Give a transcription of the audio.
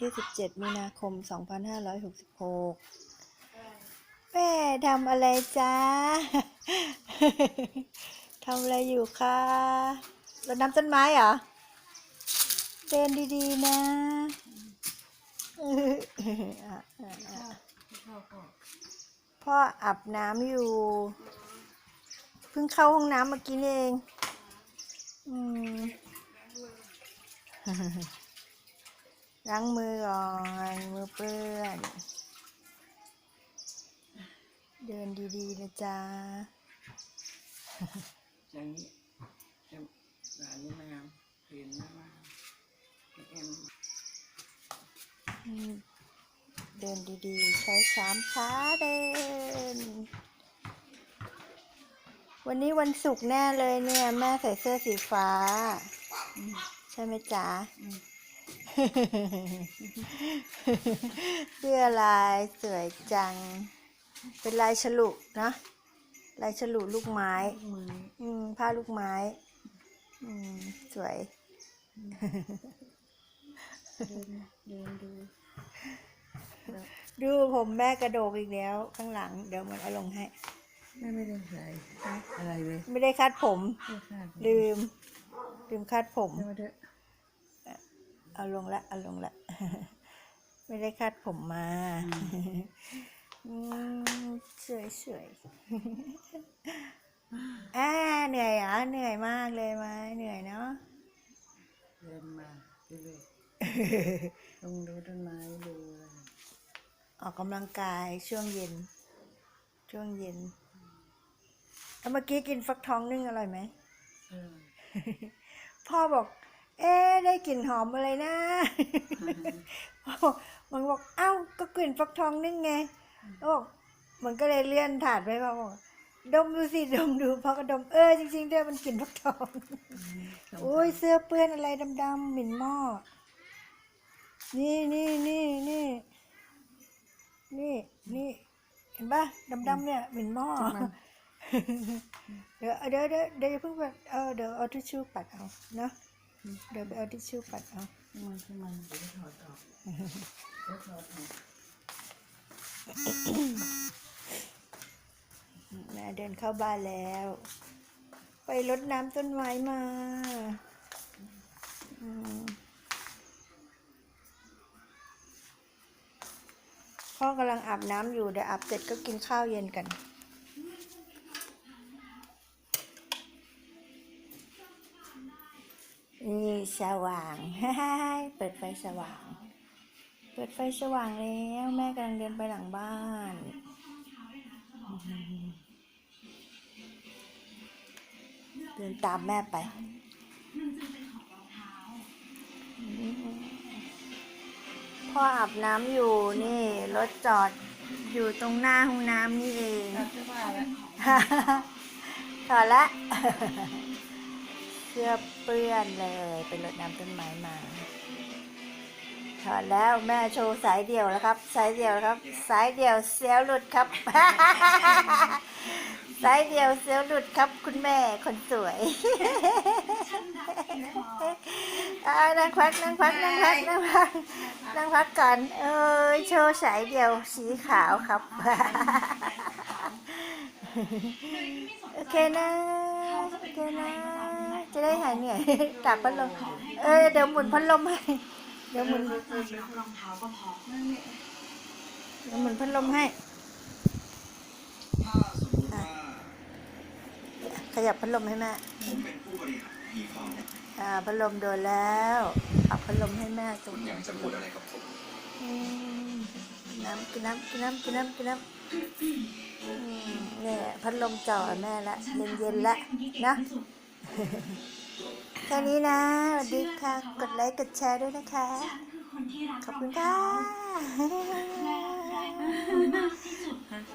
ที่ 17 มีนาคม 2566 แม่ทำอะไรจ๊ะทำอะไรอยู่คะรดน้ำต้นไม้เหรอเดินดีๆนะพ่ออาบน้ำอยู่ เพิ่งเข้าห้องน้ำเมื่อกี้เอง อืม ล้างมือก่อนมือเปื้อน เดินดีๆนะจ๊ะอย่างนี้จะหลานนี่มาเห็นนะว่าเอ็มอืมเดินดีๆ ใช้สามขาเดิน วันนี้วันศุกร์แน่เลยเนี่ย แม่ใส่เสื้อสีฟ้า ใช่ไหมจ๊ะ เสื้อลายสวยจัง เป็นลายฉลุนะ ลายฉลุลูกไม้มืออืมผ้าลูกไม้ อืมสวยเดินดูดูผมแม่กระโดกอีกแล้ว ข้างหลัง เดี๋ยวมันเอาลงให้ แม่ไม่ได้ใส่อะไรเลย ไม่ได้คัดผมไม่คาดลืม ลืมคัดผม เดี๋ยวเถอะเอาลงละ เอาลงละ ไม่ได้คัดผมมาอืมสวยสวยอ่าเหนื่อยเหรอเหนื่อยมากเลยไหมเหนื่อยเนาะเดินมาเรื่อยๆลงดูต้นไม้ดูอะไรออกกำลังกายช่วงเย็น ช่วงเย็นแล้วเมื่อกี้กินฟักทองนึ่งอร่อยไหมเออพ่อบอก เอ๊ะได้กลิ่นหอมอะไรนะพ่อบอกมันบอกเอ้าก็กลิ่นฟักทองนึ่งไงโอ้มันก็เลยเลื่อนถาดไปพ่อบอกดมดูสิดมดูพ่อก็ดมเออจริงๆด้วยมันกลิ่นฟักทองโอ้ยเสื้อเปื้อนอะไรดำๆหมิ่นหม้อนี่นี่นี่นี่นี่นี่เห็นปะดำๆเนี่ยหมิ่นหม้อเดี๋ยวเดี๋ยวเดี๋ยวเดี๋ยวอย่าเพิ่งปัดเออเดี๋ยวเอาทิชชู่ปัดเอาเนาะ เดี๋ยวไปเอาทิชชู่ปัดเอามันคือมันเดี๋ยวถอดออกเดี๋ยวถอดออกแม่เดินเข้าบ้านแล้ว ไปรดน้ำต้นไม้มาอืมพ่อกำลังอาบน้ำอยู่เดี๋ยวอาบเสร็จก็กินข้าวเย็นกัน นี่ สว่าง เปิดไฟสว่าง เปิดไฟสว่างแล้ว แม่กำลังเดินไปหลังบ้าน เดินตามแม่ไปพ่ออาบน้ำอยู่นี่รถจอดอยู่ตรงหน้าห้องน้ำนี่เองเอาเสื้อผ้าแล้วถอดละ เสื้อเปื้อนเลยไปรดน้ำต้นไม้มาถอดแล้วแม่โชว์สายเดี่ยวแล้วครับ สายเดี่ยวครับ สายเดี่ยวเซลหลุดครับ สายเดี่ยวเซลหลุดครับ คุณแม่คนสวยอ่านั่งพักนั่งพักนั่งพักนั่งพักนั่งพักก่อนเอ้ยโชว์สายเดี่ยวสีขาวครับ โอเคนะ เคนะจะได้หายเหนื่อยตักพัดลมเออเดี๋ยวหมุนพัดลมให้เดี๋ยวหมุนเดี๋ยวหมุนพัดลมให้อะขยับพัดลมให้แม่อ่าพัดลมโดนแล้วปรับพัดลมให้แม่ตรงนี้จะพูดอะไรกับผมอืม น้ำกินน้ำกินน้ำกินน้ำกินน้ำอืมเนี่ยพัดลมจ่อแม่ละเย็นเย็นๆละนะแค่นี้นะสวัสดีค่ะ กดไลค์กดแชร์ด้วยนะคะ ขอบคุณค่ะ